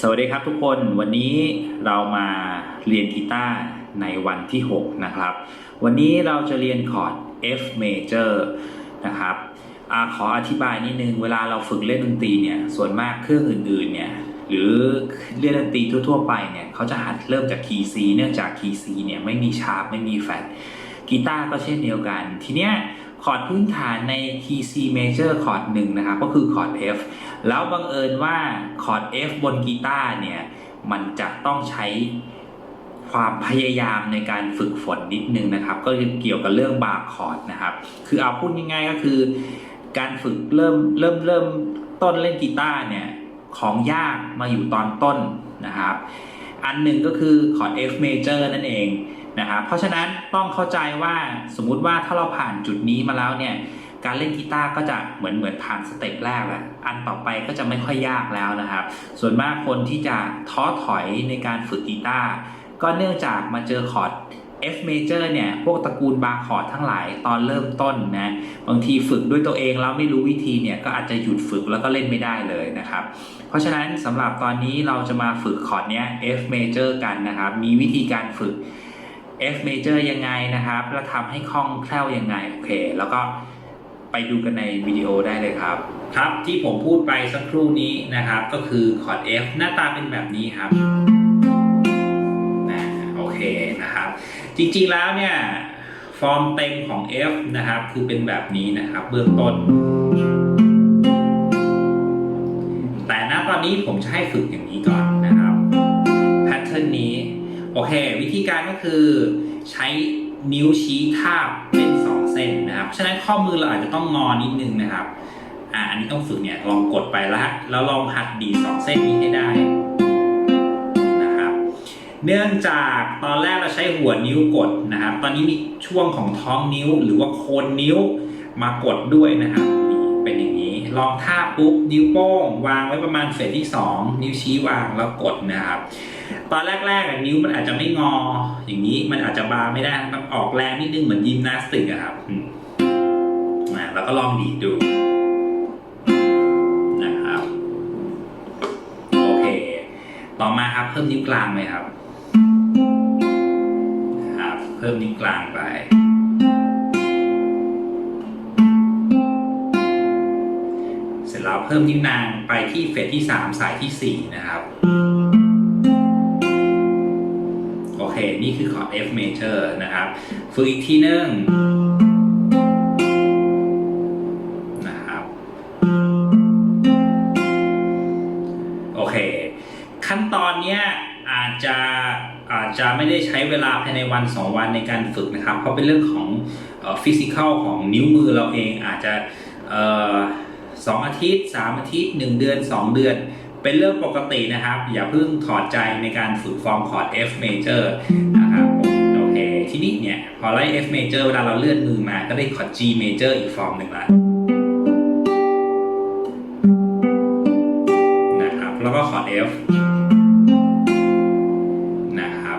สวัสดีครับทุกคนวันนี้เรามาเรียนกีตาร์ในวันที่ 6 นะครับ วันนี้เราจะเรียนคอร์ด F major นะครับอาขออธิบายนิดนึง เวลาเราฝึกเล่นดนตรีเนี่ยส่วนมากเครื่องอื่นๆเนี่ยหรือเล่นดนตรีทั่วๆไปเนี่ยเขาจะหัดเริ่มจากคีย์ C เนื่องจากคีย์ C เนี่ยไม่มีชาร์ปไม่มีแฟลตกีตาร์ก็เช่นเดียวกัน ทีเนี้ย คอร์ดพื้นฐานในคีย์ C major คอร์ดหนึ่งนะครับก็คือคอร์ด F แล้วบังเอิญว่าคอร์ด F บนกีตาร์เนี่ยมันจะต้องใช้ความพยายามในการฝึกฝนนิดนึงนะครับ ก็เกี่ยวกับเรื่องบาร์คอร์ดนะครับ คือเอาพูดง่ายๆก็คือ การฝึกเริ่มเริ่มเริ่มต้นเล่นกีตาร์เนี่ยของยากมาอยู่ตอนต้นนะครับ อันหนึ่งก็คือคอร์ด F major นั่นเอง นะครับเพราะฉะนั้นต้องเข้าใจว่าสมมุติว่าถ้าเราผ่านจุดนี้มาแล้วเนี่ยการเล่นกีตาร์ก็จะเหมือนเหมือนผ่านสเต็ปแรกแหละอันต่อไปก็จะไม่ค่อยยากแล้วนะครับ ส่วนมากคนที่จะท้อถอยในการฝึกกีตาร์ก็เนื่องจากมาเจอคอร์ด F major เนี่ยพวกตระกูลบาร์คอร์ดทั้งหลายตอนเริ่มต้นนะบางทีฝึกด้วยตัวเองแล้วไม่รู้วิธีเนี่ยก็อาจจะหยุดฝึกแล้วก็เล่นไม่ได้เลยนะครับ เพราะฉะนั้นสำหรับตอนนี้เราจะมาฝึกคอร์ดเนี้ย F major กันนะครับ มีวิธีการฝึก F major ยังไงนะครับ แล้วทำให้คล่องแคล่วยังไง โอเค แล้วก็ไปดูกันในวิดีโอได้เลยครับ ครับที่ผมพูดไปสักครู่นี้นะครับ ก็คือคอร์ด F หน้าตาเป็นแบบนี้ครับนะโอเคนะครับ จริงๆแล้วเนี่ย ฟอร์มเต็มของ F นะครับ คือเป็นแบบนี้นะครับ เบื้องต้น แต่ณตอนนี้ผมจะให้ฝึกอย่างนี้ก่อน โอเค วิธีการก็คือใช้นิ้วชี้ทาบเล่นสองเส้นนะครับฉะนั้นข้อมือเราอาจจะต้องงอนิดนึงนะครับอ่าอันนี้ต้องฝึกเนี่ยลองกดไปแล้วฮะแล้วลองหัดดีสองเส้นนี้ให้ได้นะครับ เนื่องจากตอนแรกเราใช้หัวนิ้วกดนะครับ ตอนนี้มีช่วงของท้องนิ้วหรือว่าโคนนิ้วมากดด้วยนะครับเป็นอย่างนี้ ลองท่าบปุ๊บนิ้วโป้ง วางไว้ประมาณเฟสที่ 2 นิ้วชี้วางแล้วกดนะครับ ตอนแรกๆอะนิ้วมันอาจจะไม่งอ อย่างนี้มันอาจจะบาไม่ได้ต้องออกแรงนิดนึงเหมือนยิมนาสติกอะครับอืมอะแล้วก็ลองดีดดูนะครับโอเค ต่อมาครับเพิ่มนิ้วกลางไหมครับนะครับ เพิ่มนิ้วกลางไปเสร็จแล้วเพิ่มนิ้วนางไปที่เฟสที่ 3 สายทีสี่4 นะครับ นี่คือคอร์ด F major นะครับฝึกอีกทีนึงนะครับโอเค ขั้นตอนเนี้ยอาจจะอาจจะไม่ได้ใช้เวลาภายในวัน 2 วันในการฝึกนะครับ เพราะเป็นเรื่องของฟิสิกอลของนิ้วมือเราเองอาจจะสองอาทิตย์ 3 อาทิตย์ 1 เดือน 2 เดือน เป็นเรื่องปกตินะครับ อย่าเพิ่งถอดใจในการฝึกฟอร์มคอร์ด F major นะครับผมโอเคทีนี้เนี่ย พอไล่ F major เวลาเราเลื่อนมือมาก็ได้คอร์ด G major อีกฟอร์มหนึ่งละนะครับแล้วก็คอร์ด F นะครับ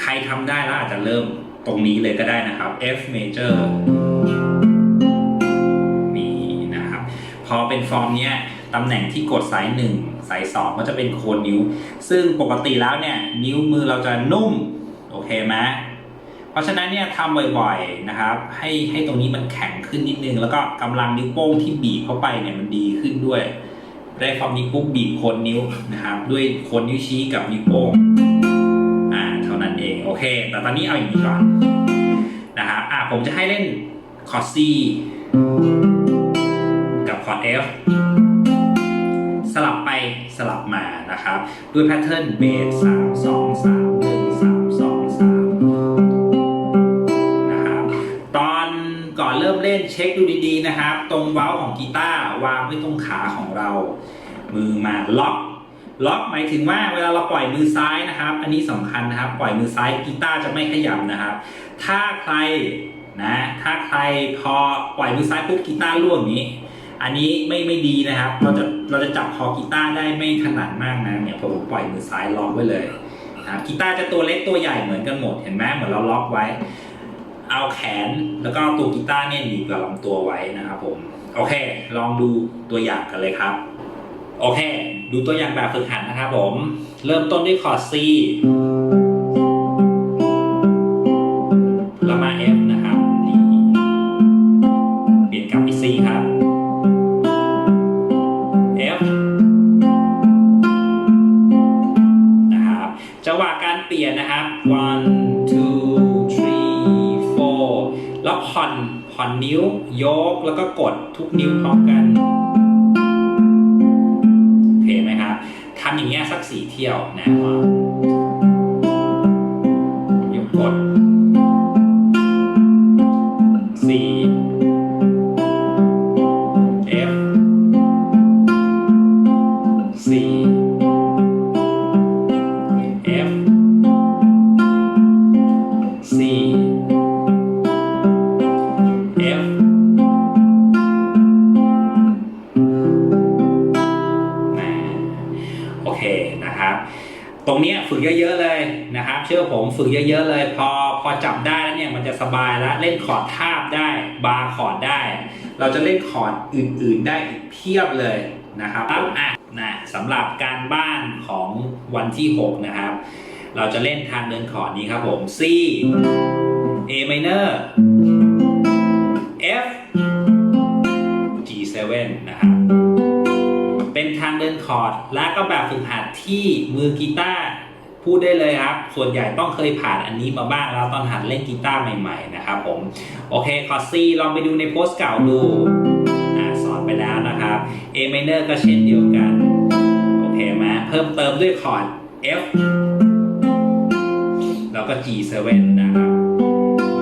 ใครทำได้แล้วอาจจะเริ่มตรงนี้เลยก็ได้นะครับ F major นี่นะครับ พอเป็นฟอร์มเนี้ย ตำแหน่งที่กดสายหนึ่งสายสองก็จะเป็นโคนนิ้ว ซึ่งปกติแล้วเนี่ยนิ้วมือเราจะนุ่ม โอเคไหมเพราะฉะนั้นเนี่ยทำบ่อยๆนะครับ ให้ให้ตรงนี้มันแข็งขึ้นนิดนึง แล้วก็กำลังนิ้วโป้งที่บีบเข้าไปเนี่ยมันดีขึ้นด้วย ได้ฟอร์มนี้ปุ๊บบีบโคนนิ้วนะครับ ด้วยโคนนิ้วชี้กับนิ้วโป้งอ่าเท่านั้นเองโอเค แต่ตอนนี้เอาอย่างนี้ก่อนนะครับอ่าผมจะให้เล่นคอร์ด C กับคอร์ด F สลับไปสลับมานะครับ ด้วยแพทเทิร์นเบสสามสองสามหนึ่งสามสองสามนะครับตอนก่อนเริ่มเล่นเช็คดูดีๆนะครับ ตรงเว้าของกีตาร์วางไว้ตรงขาของเรา มือมาล็อกล็อกหมายถึงว่าเวลาเราปล่อยมือซ้ายนะครับ อันนี้สำคัญนะครับ ปล่อยมือซ้ายกีตาร์จะไม่ขยับนะครับ ถ้าใครนะถ้าใครพอปล่อยมือซ้ายปุ๊บกีตาร์ล่วงอย่างนี้ อันนี้ไม่ไม่ดีนะครับ เราจะเราจะจับคอกีตาร์ได้ไม่ถนัดมากนะเนี่ยพอผมปล่อยมือซ้ายล็อกไว้เลยนะครับกีตาร์จะตัวเล็กตัวใหญ่เหมือนกันหมดเห็นไหมเหมือนเราล็อกไว้ เอาแขนแล้วก็ตัวกีตาร์เนี่ยหนีบกับลำตัวไว้นะครับผมโอเค ลองดูตัวอย่างกันเลยครับ โอเค ดูตัวอย่างแบบฝึกหัดนะครับผม เริ่มต้นด้วยคอร์ด C นนิ้วยกแล้วก็กดทุกนิ้วพร้อมกันโอเคไหมครับทำอย่างเงี้ยสักสี่เที่ยวนะ ตรงเนี้ยฝึกเยอะๆเลยนะครับ เชื่อผมฝึกเยอะๆเลย พอพอจับได้แล้วเนี่ยมันจะสบายแล้วเล่นคอร์ดทาบได้บาร์คอร์ดได้ เราจะเล่นคอร์ดอื่นๆได้อีกเพียบเลยนะครับอะนะสำหรับการบ้านของวันที่ 6 นะครับ เราจะเล่นทางเดินคอร์ดนี้ครับผม C A minor เป็นทางเดินคอร์ด และก็แบบฝึกหัดที่มือกีตาร์พูดได้เลยครับ ส่วนใหญ่ต้องเคยผ่านอันนี้มาบ้างแล้วตอนหัดเล่นกีตาร์ใหม่ๆนะครับผม โอเคคอร์ด C ลองไปดูในโพสต์เก่าดูสอนไปแล้วนะครับ A minor ก็เช่นเดียวกัน โอเคไหมเพิ่มเติมด้วยคอร์ด F แล้วก็ G7 นะครับ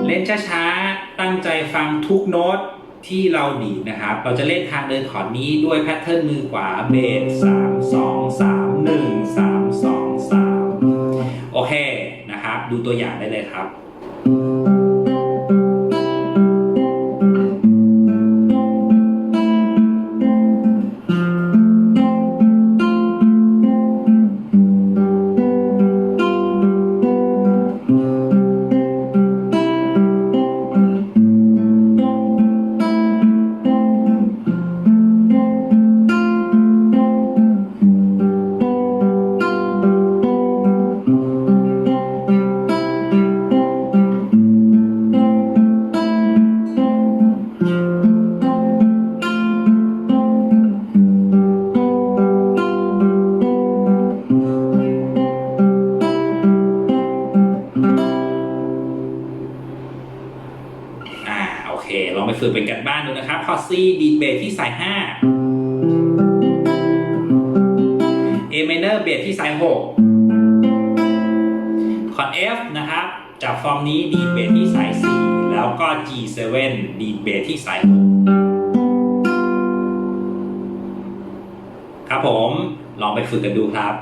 เล่นช้าๆ ตั้งใจฟังทุกโน้ต ที่เราดีนะครับ เราจะเล่นทางเดินถอนนี้ด้วยแพทเทิร์นมือขวาเบสสามสองสามหนึ่งสามสองสามโอเคนะครับ ดูตัวอย่างได้เลยครับ อเป็นกันบ้านดูนะครับคอร์ด C ดีดเบสที่สาย5 A minor เบสที่สาย6คอร์ด F นะครับจากฟอร์มนี้ดีดเบสที่สาย4แล้วก็ G7 ดีดเบสที่สาย6ครับผม ลองไปฝึกกันดูครับ